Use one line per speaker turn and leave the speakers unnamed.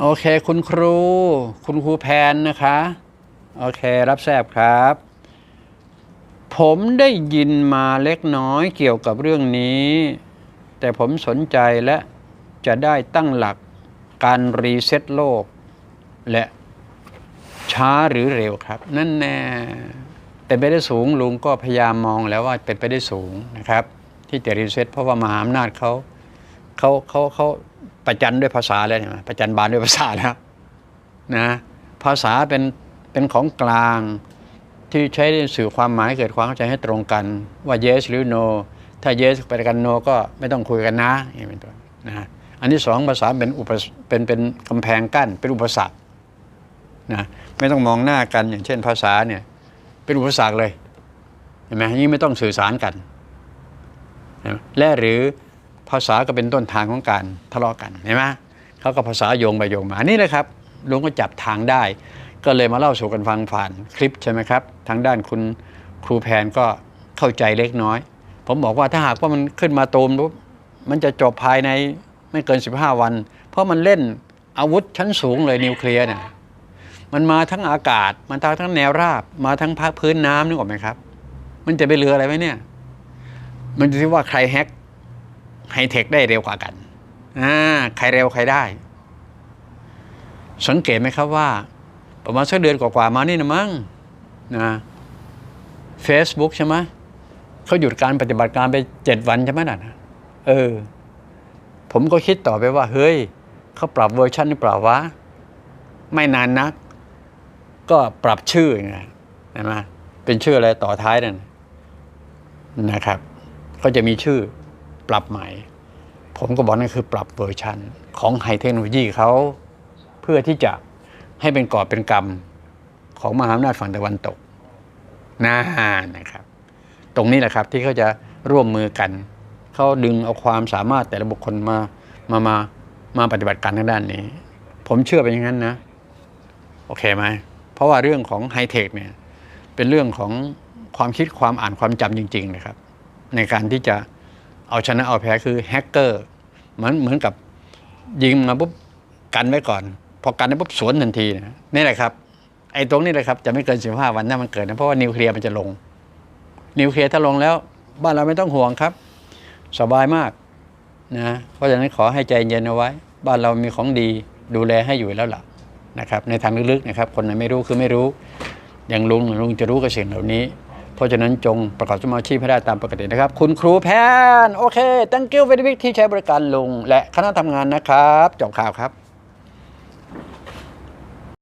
โอเค คุณครู คุณครูแพนนะคะ โอเค รับแซบครับ ผมได้ยินมาเล็กน้อยเกี่ยวกับเรื่องนี้ แต่ผมสนใจและจะได้ตั้งหลักการรีเซ็ตโลก และช้าหรือเร็วครับ นั่นแน่เป็นไปได้สูงลุงก็พยายามมองแล้วว่าเป็นไปได้สูงนะครับ ที่จะรีเซ็ตเพราะว่ามหาอำนาจเขาเขาเขาเขา ประจันด้วยภาษาแล้วใช่ไหมประจันบานด้วยภาษาแล้วนะภาษาเป็นเป็นของกลางที่ใช้สื่อความหมายเกิดความเข้าใจให้ตรงกัน ว่า yes หรือ no ถ้า yes ไปกัน no ก็ไม่ต้องคุยกันนะอย่างนี้เป็นต้นนะอันที่สองภาษาเป็นอุปเป็นเป็นกำแพงกั้นเป็นอุปสรรคนะไม่ต้องมองหน้ากันอย่างเช่นภาษาเนี่ยเป็นอุปสรรคเลยเห็นไหมยิ่งไม่ต้องสื่อสารกัน และหรือ ภาษาก็เป็นต้นทางของการทะเลาะกันเห็นไหมเขาก็ภาษาโยงไปโยงมาอันนี่นะครับลุงก็จับทางได้ ก็เลยมาเล่าสู่กันฟังผ่านคลิปใช่ไหมครับทางด้านคุณครูแพนก็เข้าใจเล็กน้อย ผมบอกว่าถ้าหากว่ามันขึ้นมาตูมปุ๊บมันจะจบภายในไม่เกิน 15 วัน เพราะมันเล่นอาวุธชั้นสูงเลยนิวเคลียร์เนี่ยมันมาทั้งอากาศ มันทั้งทั้งแนวราบ มาทั้งภาคพื้นน้ำนึกออกไหมครับ มันจะไปเรืออะไรไหมเนี่ย มันจะที่ว่าใครแฮก ไฮเทคได้เร็วกว่ากันอ่าใครเร็วใครได้ สังเกตไหมครับว่า ประมาณสักเดือนกว่าๆมานี่นะมั้งนะ Facebook ใช่ไหมเขาหยุดการปฏิบัติการไปเจ็ดวันใช่ไหมน่ะนะเออ ผมก็คิดต่อไปว่า เฮ้ยเขาปรับเวอร์ชันหรือเปล่าวะ ไม่นานนัก ก็ปรับชื่อไงใช่ไหมเป็นชื่ออะไรต่อท้ายนั่นนะครับ ก็จะมีชื่อ ปรับใหม่ ผมก็บอกนั่นคือปรับเวอร์ชันของไฮเทคโนโลยีเขาเพื่อที่จะให้เป็นกอบเป็นกรรมของมหาอำนาจฝั่งตะวันตกน่านะครับ ตรงนี้แหละครับที่เขาจะร่วมมือกัน เขาดึงเอาความสามารถแต่ละบุคคลมามามามาปฏิบัติการทางด้านนี้ ผมเชื่อเป็นอย่างนั้นนะ โอเคไหมเพราะว่าเรื่องของไฮเทคเนี่ยเป็นเรื่องของความคิดความอ่านความจำจริง ๆ นะครับ ในการที่จะ เอาชนะเอาแพ้คือแฮกเกอร์เหมือนเหมือนกับยิงมาปุ๊บกันไว้ก่อน พอกันได้ปุ๊บสวนทันทีนะนี่แหละครับไอ้ตรงนี้แหละครับจะไม่เกิน15วันถ้ามันเกิดนะเพราะว่านิวเคลียร์มันจะลง นิวเคลียร์ถ้าลงแล้ว บ้านเราไม่ต้องห่วงครับ สบายมากนะเพราะฉะนั้นขอให้ใจเย็นเอาไว้ บ้านเรามีของดีดูแลให้อยู่แล้วล่ะนะครับ ในทางลึกๆนะครับ คนไหนไม่รู้คือไม่รู้ อย่างลุงลุงจะรู้กับสิ่งเหล่านี้ เพราะฉะนั้นจงประกอบสมาชีพให้ได้ตามปกตินะครับ คุณครูแพน โอเค thank you very much ที่ใช้บริการลุง และคณะทำงานนะครับ จบข่าวครับ